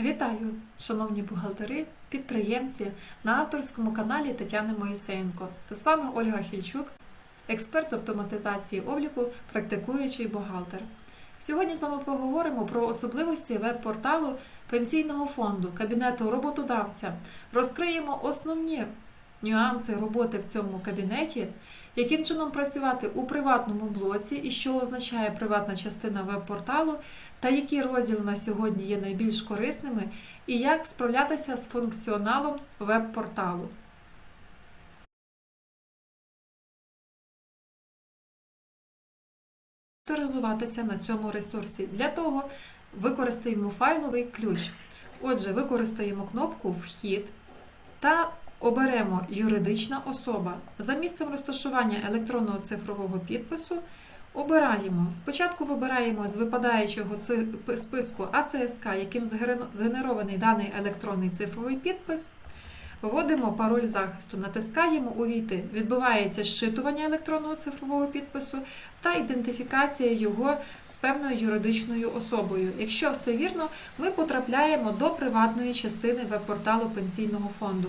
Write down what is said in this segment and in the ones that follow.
Вітаю, шановні бухгалтери, підприємці на авторському каналі Тетяни Моїсеєнко. З вами Ольга Хільчук, експерт з автоматизації обліку, практикуючий бухгалтер. Сьогодні з вами поговоримо про особливості веб-порталу пенсійного фонду, кабінету роботодавця. Розкриємо основні нюанси роботи в цьому кабінеті, яким чином працювати у приватному блоці і що означає приватна частина веб-порталу, та які розділи на сьогодні є найбільш корисними, і як справлятися з функціоналом веб-порталу. Авторизуватися на цьому ресурсі. Для того використаємо файловий ключ. Отже, використаємо кнопку Вхід та оберемо Юридична особа. За місцем розташування електронного цифрового підпису обираємо. Спочатку вибираємо з випадаючого списку АЦСК, яким згенерований даний електронний цифровий підпис. Вводимо пароль захисту, натискаємо Увійти. Відбувається зчитування електронного цифрового підпису та ідентифікація його з певною юридичною особою. Якщо все вірно, ми потрапляємо до приватної частини веб-порталу пенсійного фонду.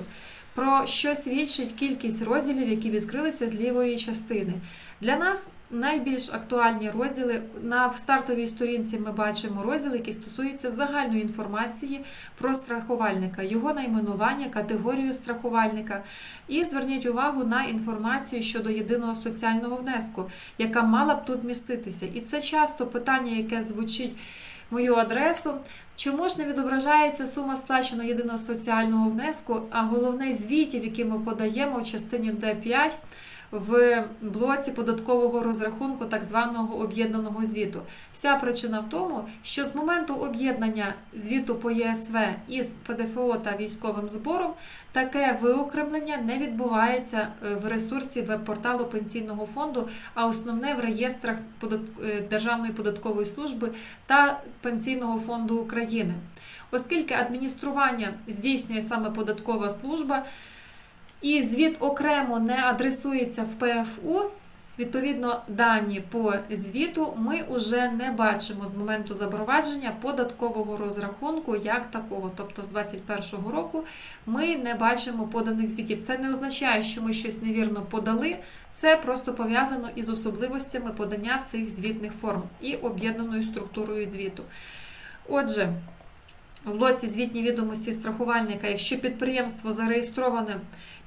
Про що свідчить кількість розділів, які відкрилися з лівої частини. Для нас найбільш актуальні розділи на стартовій сторінці ми бачимо розділ, який стосується загальної інформації про страхувальника, його найменування, категорію страхувальника. І зверніть увагу на інформацію щодо єдиного соціального внеску, яка мала б тут міститися. І це часто питання, яке звучить мою адресу. Чому ж не відображається сума сплаченого єдиного соціального внеску, а головне звітів, які ми подаємо в частині Д5 в блоці податкового розрахунку так званого об'єднаного звіту. Вся причина в тому, що з моменту об'єднання звіту по ЄСВ із ПДФО та військовим збором таке виокремлення не відбувається е, в ресурсі веб-порталу пенсійного фонду, а основне в реєстрах е, Державної податкової служби та Пенсійного фонду України. Оскільки адміністрування здійснює саме податкова служба, і звіт окремо не адресується в ПФУ. Відповідно, дані по звіту ми вже не бачимо з моменту запровадження податкового розрахунку як такого. Тобто з 2021 року ми не бачимо поданих звітів. Це не означає, що ми щось невірно подали. Це просто пов'язано із особливостями подання цих звітних форм і об'єднаною структурою звіту. Отже, в блоці звітні відомості страхувальника, якщо підприємство зареєстроване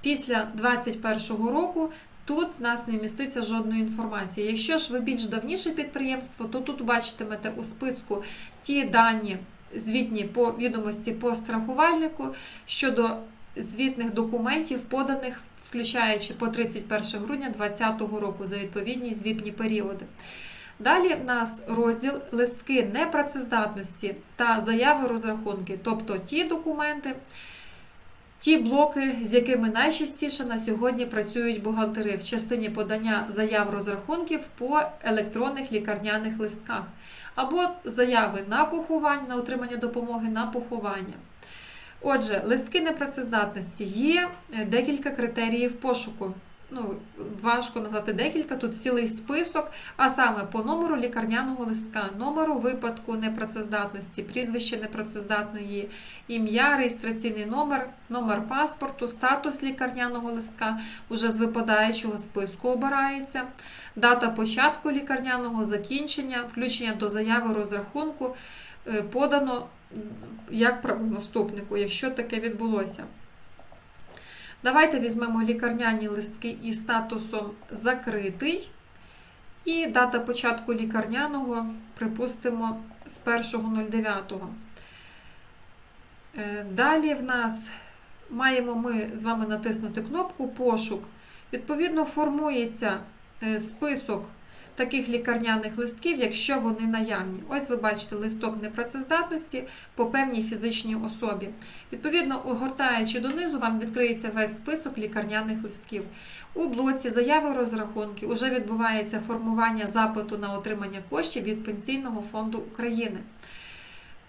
після 2021 року, тут в нас не міститься жодної інформації. Якщо ж ви більш давніше підприємство, то тут бачитимете у списку ті дані звітні по відомості по страхувальнику щодо звітних документів, поданих, включаючи по 31 грудня 2020 року за відповідні звітні періоди. Далі в нас розділ листки непрацездатності та заяви розрахунки, тобто ті документи, ті блоки, з якими найчастіше на сьогодні працюють бухгалтери в частині подання заяв розрахунків по електронних лікарняних листках, або заяви на поховання, на отримання допомоги на поховання. Отже, листки непрацездатності є е, декілька критеріїв пошуку. Ну, важко назвати декілька, тут цілий список, а саме по номеру лікарняного листка, номеру випадку непрацездатності, прізвище непрацездатної, ім'я, реєстраційний номер, номер паспорту, статус лікарняного листка уже з випадаючого списку обирається, дата початку лікарняного закінчення, включення до заяви розрахунку е, подано як правонаступнику, якщо таке відбулося. Давайте візьмемо лікарняні листки із статусом закритий. І дата початку лікарняного, припустимо, з 1.09. Е, Далі в нас маємо ми з вами натиснути кнопку Пошук. Відповідно, формується е, список таких лікарняних листків, якщо вони наявні. Ось ви бачите листок непрацездатності по певній фізичній особі. Відповідно, огортаючи донизу, вам відкриється весь список лікарняних листків. У блоці заяви розрахунки вже відбувається формування запиту на отримання коштів від Пенсійного фонду України.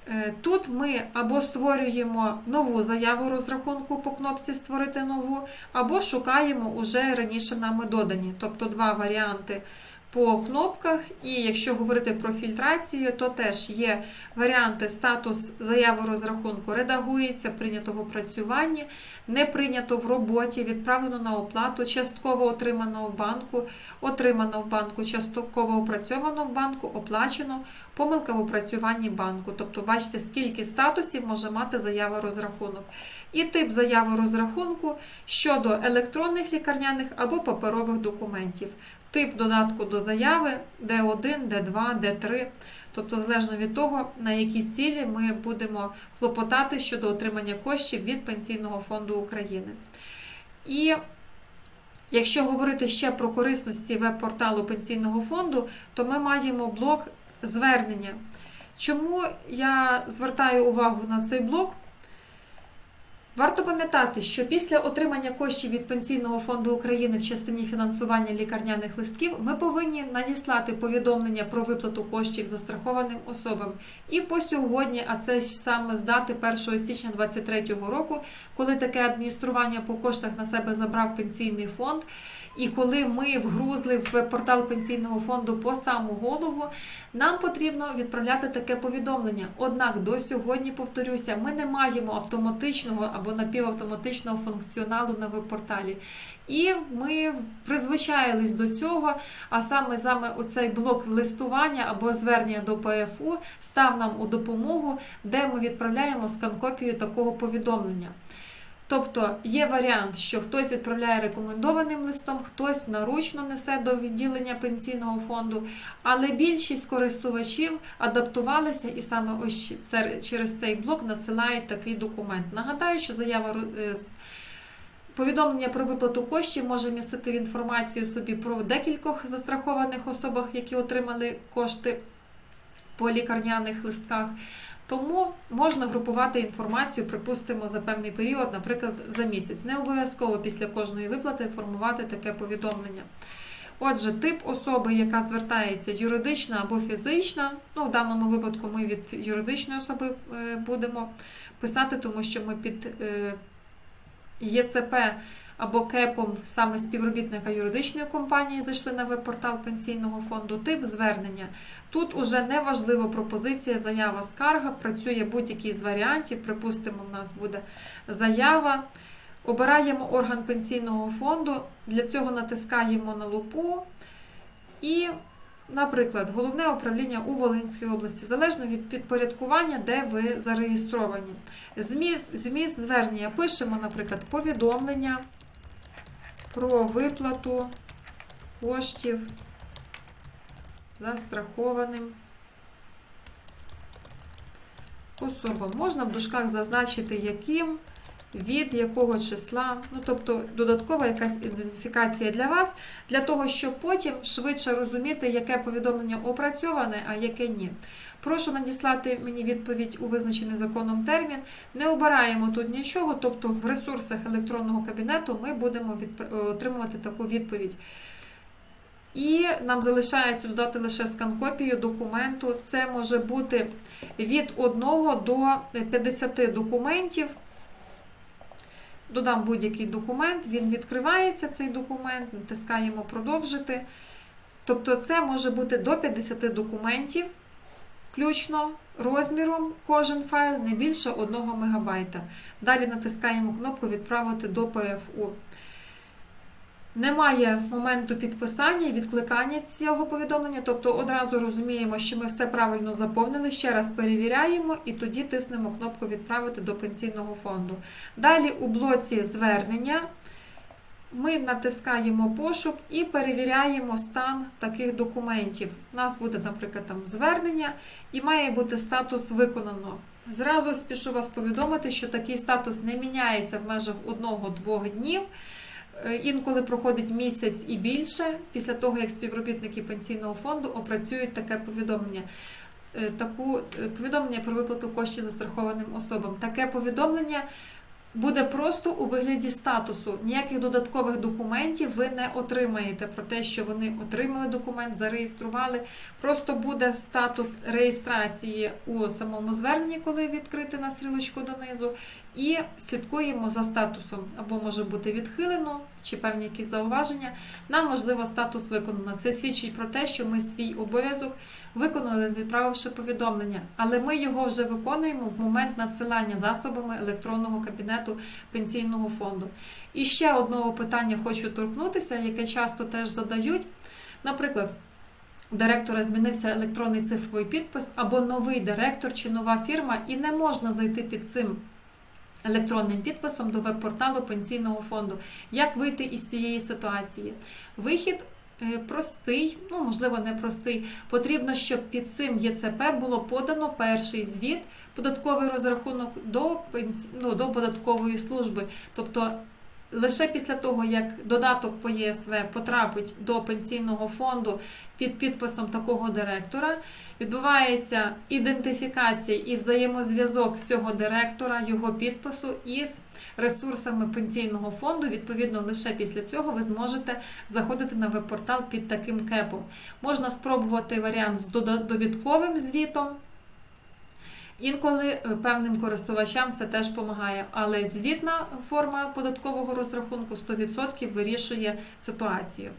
Е, Тут ми або створюємо нову заяву розрахунку по кнопці Створити нову, або шукаємо уже раніше нами додані, тобто два варіанти по кнопках. І якщо говорити про фільтрацію, то теж є варіанти статус заяви розрахунку редагується, прийнято в опрацюванні, не прийнято в роботі, відправлено на оплату, частково отримано в банку, отримано в банку, частково опрацьовано в банку, оплачено, помилка в опрацюванні банку. Тобто, бачите, скільки статусів може мати заява розрахунок. І тип заяви розрахунку щодо електронних лікарняних або паперових документів. Тип додатку до заяви D1, D2, D3. Тобто, залежно від того, на які цілі ми будемо клопотати щодо отримання коштів від Пенсійного фонду України. І якщо говорити ще про корисності веб-порталу Пенсійного фонду, то ми маємо блок звернення. Чому я звертаю увагу на цей блок? Варто пам'ятати, що після отримання коштів від Пенсійного фонду України в частині фінансування лікарняних листків ми повинні надіслати повідомлення про виплату коштів застрахованим особам. І по сьогодні, а це ж саме з дати 1 січня 2023 року, коли таке адміністрування по коштах на себе забрав пенсійний фонд. І коли ми вгрузли в портал пенсійного фонду по саму голову, нам потрібно відправляти таке повідомлення. Однак до сьогодні, повторюся, ми не маємо автоматичного або напівавтоматичного функціоналу на веб-порталі. І ми призвичаїлись до цього, а саме саме оцей блок листування або звернення до ПФУ став нам у допомогу, де ми відправляємо скан-копію такого повідомлення. Тобто є варіант, що хтось відправляє рекомендованим листом, хтось наручно несе до відділення пенсійного фонду, але більшість користувачів адаптувалися і саме ось через цей блок надсилають такий документ. Нагадаю, що заява е, повідомлення про виплату коштів може містити інформацію собі про декількох застрахованих особах, які отримали кошти по лікарняних листках. Тому можна групувати інформацію, припустимо, за певний період, наприклад, за місяць. Не обов'язково після кожної виплати формувати таке повідомлення. Отже, тип особи, яка звертається юридична або фізична, ну в даному випадку ми від юридичної особи е, будемо писати, тому що ми під е, ЄЦП або КЕПом саме співробітника юридичної компанії зайшли на веб-портал пенсійного фонду. Тип звернення. Тут уже не важливо пропозиція, заява, скарга, працює будь-який з варіантів. Припустимо, в нас буде заява. Обираємо орган пенсійного фонду, для цього натискаємо на лупу і, наприклад, головне управління у Волинській області, залежно від підпорядкування, де ви зареєстровані. Зміст, зміст звернення пишемо, наприклад, повідомлення про виплату коштів застрахованим особам. Можна в дужках зазначити, яким, від якого числа, ну тобто додаткова якась ідентифікація для вас, для того, щоб потім швидше розуміти, яке повідомлення опрацьоване, а яке ні. Прошу надіслати мені відповідь у визначений законом термін. Не обираємо тут нічого, тобто в ресурсах електронного кабінету ми будемо отримувати таку відповідь. І нам залишається додати лише скан-копію документу. Це може бути від 1 до 50 документів. Додам будь-який документ, він відкривається, цей документ, натискаємо продовжити. Тобто, це може бути до 50 документів, включно розміром кожен файл не більше 1 МБ. Далі натискаємо кнопку Відправити до ПФУ. Немає моменту підписання і відкликання цього повідомлення, тобто одразу розуміємо, що ми все правильно заповнили, ще раз перевіряємо і тоді тиснемо кнопку Відправити до пенсійного фонду. Далі у блоці звернення ми натискаємо пошук і перевіряємо стан таких документів. У нас буде, наприклад, там звернення і має бути статус виконано. Зразу спішу вас повідомити, що такий статус не міняється в межах 1-2 днів. Е, Інколи проходить місяць і більше після того, як співробітники пенсійного фонду опрацюють таке повідомлення. Е, Таку е, повідомлення про виплату коштів застрахованим особам. Таке повідомлення буде просто у вигляді статусу. Ніяких додаткових документів ви не отримаєте про те, що вони отримали документ, зареєстрували. Просто буде статус реєстрації у самому зверненні, коли відкрити на стрілочку донизу, і слідкуємо за статусом. Або може бути відхилено чи певні якісь зауваження, нам можливо статус виконано. Це свідчить про те, що ми свій обов'язок виконали, відправивши повідомлення, але ми його вже виконуємо в момент надсилання засобами електронного кабінету пенсійного фонду. І ще одного питання хочу торкнутися, яке часто теж задають. Наприклад, у директора змінився електронний цифровий підпис або новий директор чи нова фірма, і не можна зайти під цим електронним підписом до веб-порталу пенсійного фонду. Як вийти із цієї ситуації? Вихід простий, ну можливо, не простий. Потрібно, щоб під цим ЄЦП було подано перший звіт, податковий розрахунок до, ну, до податкової служби. Тобто Лише після того, як додаток по ЄСВ потрапить до пенсійного фонду під підписом такого директора, відбувається ідентифікація і взаємозв'язок цього директора, його підпису із ресурсами пенсійного фонду. Відповідно, лише після цього ви зможете заходити на веб-портал під таким кепом. Можна спробувати варіант з довідковим звітом. Інколи е, певним користувачам це теж допомагає, але звітна форма податкового розрахунку 100% вирішує ситуацію.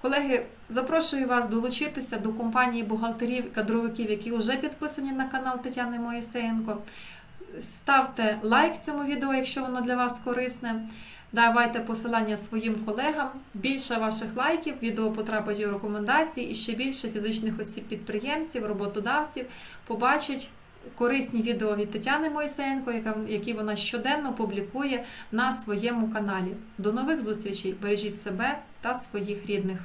Колеги, запрошую вас долучитися до компанії бухгалтерів кадровиків, які вже підписані на канал Тетяни Моїсеєнко. Ставте лайк цьому відео, якщо воно для вас корисне. Давайте посилання своїм колегам. Більше ваших лайків, відео потрапить у рекомендації, і ще більше фізичних осіб-підприємців, роботодавців побачать корисні відео від Тетяни Мойсеєнко, яка- які вона щоденно публікує на своєму каналі. До нових зустрічей! Бережіть себе та своїх рідних!